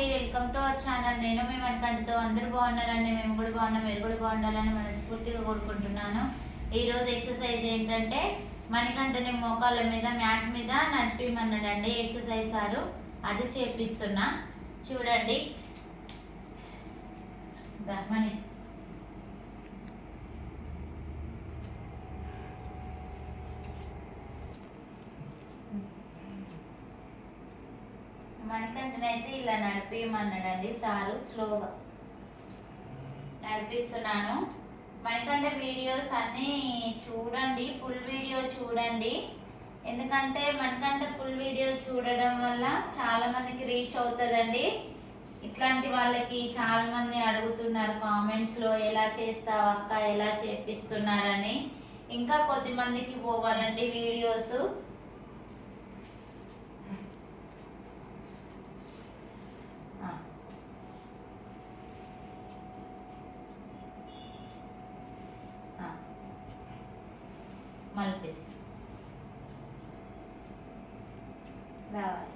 అండి. Welcome to our channel నేను మేము మనకంటతో అందరూ బాగున్నారండి. మేము కూడా బాగున్నాం. మీరు కూడా బాగుండాలని మనస్ఫూర్తిగా కోరుకుంటున్నాను. ఈరోజు ఎక్సర్సైజ్ ఏంటంటే మణికంఠని మోకాళ్ళ మీద మ్యాట్ మీద నడిపిమన్నాడండి ఎక్సర్సైజ్ సారు. అది చేపిస్తున్నా. చూడండి. మణి. మణికంఠనైతే ఇలా నడిపించమన్నాడండి సారు స్లోగా నడిపిస్తున్నాను. మణికంఠ వీడియోస్ అన్నీ చూడండి ఫుల్ వీడియో చూడండి. ఎందుకంటే మనకంటే ఫుల్ వీడియో చూడడం వల్ల చాలామందికి రీచ్ అవుతుందండి. ఇట్లాంటి వాళ్ళకి చాలామంది అడుగుతున్నారు కామెంట్స్లో ఎలా చేస్తావు అక్క? ఎలా చేపిస్తున్నారని? ఇంకా కొద్ది మందికి పోవాలండి వీడియోస్. మల్పిస్ రావాలి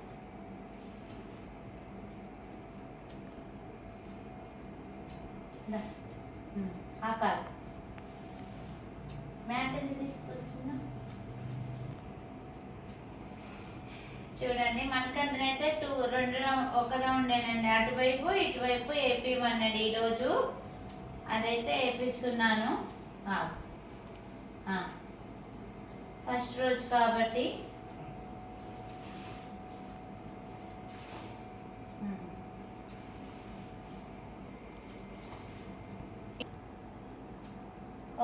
ఆకారం మ్యాట్ ఎందుకు తీసుకొస్తున్నా చూడండి మనకంటనైతే టూ రెండు రౌండ్ ఒక రౌండేనండి అటువైపు ఇటువైపు వేపిమన్నాడు ఈరోజు. అదైతే వేపిస్తున్నాను ఫస్ట్ రోజు కాబట్టి.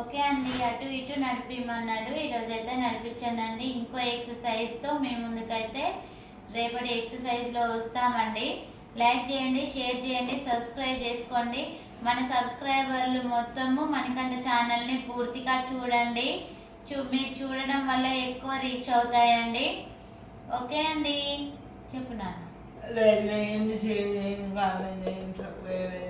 ఓకే అండి అటు ఇటు నడిపిమన్నాడు ఈరోజు అయితే నడిపించానండి ఇంకో ఎక్సర్సైజ్తో మీ ముందుకైతే రేపటి ఎక్సర్సైజ్లో వస్తామండి. లైక్ చేయండి షేర్ చేయండి సబ్స్క్రైబ్ చేసుకోండి. మన సబ్స్క్రైబర్లు మొత్తము మనకంటే ఛానల్ని పూర్తిగా చూడండి. చూ మీరు చూడడం వల్ల ఎక్కువ రీచ్ అవుతాయండి. ఓకే అండి. చెప్పు నాన్న. లేదు